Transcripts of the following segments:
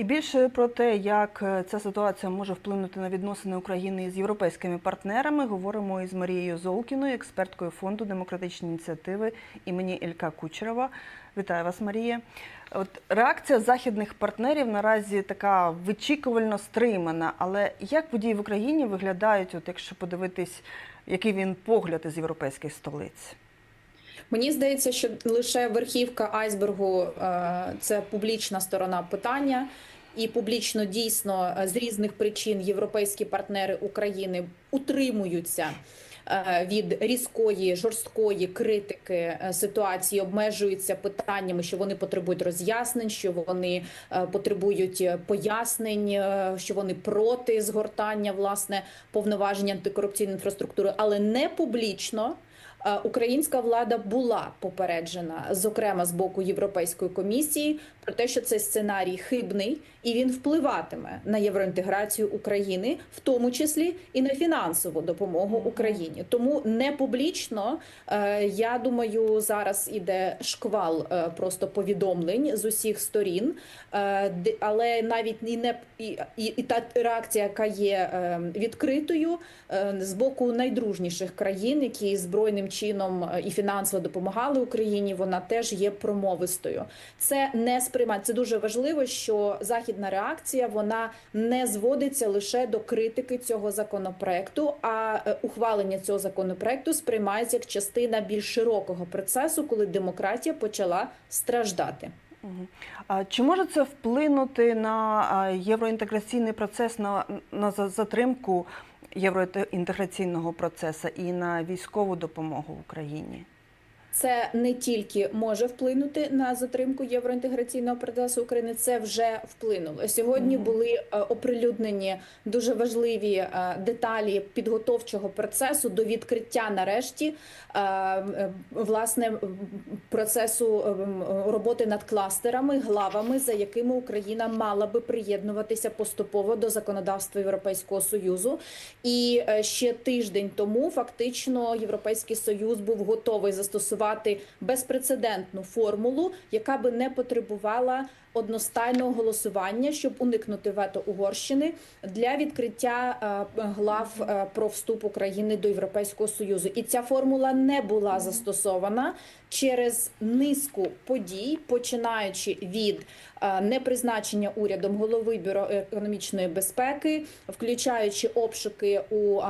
І більше про те, як е, ця ситуація може вплинути на відносини України з європейськими партнерами, говоримо із Марією Золкіною, експерткою фонду демократичні ініціативи імені Ілька Кучерова. Вітаю вас, Марія. От реакція західних партнерів наразі така вичікувально стримана. Але як події в Україні виглядають, от якщо подивитись, який він погляд із європейських столиць? Мені здається, що лише верхівка айсбергу е, це публічна сторона питання, і публічно дійсно е, з різних причин європейські партнери України утримуються. е, Від різкої жорсткої критики ситуації обмежуються питаннями, що вони потребують роз'яснень, що вони потребують пояснень, що вони проти згортання власне повноважень антикорупційної інфраструктури, але не публічно. Е, Українська влада була попереджена, зокрема з боку Європейської комісії, про те, що цей сценарій хибний і він впливатиме на євроінтеграцію України, в тому числі і на фінансову допомогу Україні. Тому не публічно е, я думаю, зараз іде шквал е, просто повідомлень з усіх сторін, але навіть і не і, і, і та реакція, яка є е, відкритою з боку найдружніших країн, які збройним чином е, і фінансово допомагали Україні, вона теж є промовистою. Це не сприймає. Це дуже важливо, що західна реакція вона не зводиться лише до критики цього законопроекту, а е, ухвалення цього законопроекту сприймається як частина більш широкого процесу, коли демократія почала страждати. А чи може це вплинути на євроінтеграційний процес, на, на затримку євроінтеграційного процесу і на військову допомогу Україні? Це не тільки може вплинути на затримку євроінтеграційного процесу України, це вже вплинуло. Сьогодні були е, оприлюднені дуже важливі е, деталі підготовчого процесу до відкриття нарешті е, власне процесу роботи над кластерами, главами, за якими Україна мала би приєднуватися поступово до законодавства Європейського союзу. І ще тиждень тому фактично Європейський Союз був готовий застосувати безпрецедентну формулу, яка би не потребувала одностайного голосування, щоб уникнути вето Угорщини для відкриття е, глав е, про вступ України до Європейського Союзу. І ця формула не була застосована через низку подій, починаючи від е, непризначення урядом голови бюро економічної безпеки, включаючи обшуки у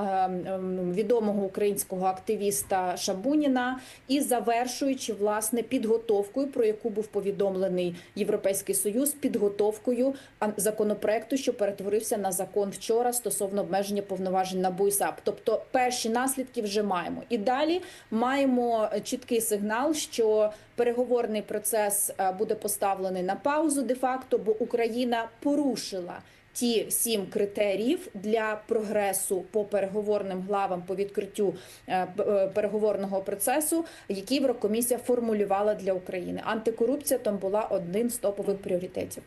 відомого українського активіста Шабуніна, і завершуючи власне підготовкою, про яку був повідомлений Європейський Союз, підготовкою законопроекту, що перетворився на закон вчора стосовно обмеження повноважень на БУСАП. Тобто перші наслідки вже маємо. І далі маємо чіткий сигнал, що переговорний процес е, буде поставлений на паузу де-факто, бо Україна порушила. Ті сім критеріїв для прогресу по переговорним главам по відкриттю е, е, переговорного процесу, які Єврокомісія формулювала для України. Антикорупція там була одним з топових пріоритетів.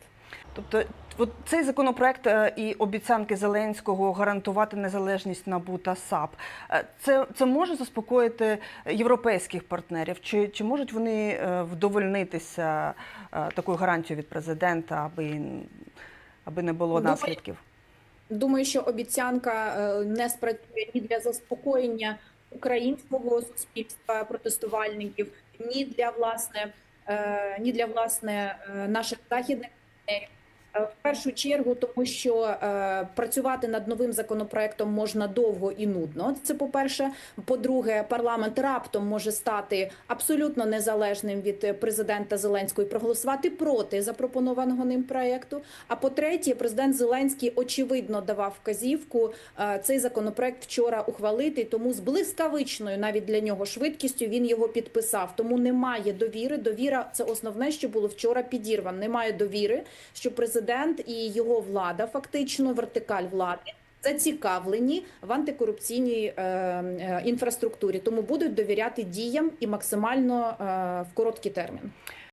Тобто, от цей законопроект е, і обіцянки Зеленського гарантувати незалежність НАБУ та САП, це, це може заспокоїти європейських партнерів? Чи, чи можуть вони вдовольнитися такою гарантією від президента, аби, аби не було Думаю, наслідків? Думаю, що обіцянка е, не спрацює ні для заспокоєння українського суспільства протестувальників, ні для власне, е, ні для власне е, наших західних партнерів. Е, В першу чергу, тому що е, працювати над новим законопроектом можна довго і нудно. Це по-перше. По-друге, парламент раптом може стати абсолютно незалежним від президента Зеленського і проголосувати проти запропонованого ним проекту. А по-третє, президент Зеленський очевидно давав вказівку е, цей законопроект вчора ухвалити. Тому з блискавичною навіть для нього швидкістю він його підписав. Тому немає довіри. Довіра це основне, що було вчора підірвано. Немає довіри, що президент і його влада, фактично вертикаль влади. Зацікавлені в антикорупційній е, е, інфраструктурі, тому будуть довіряти діям і максимально е, в короткий термін.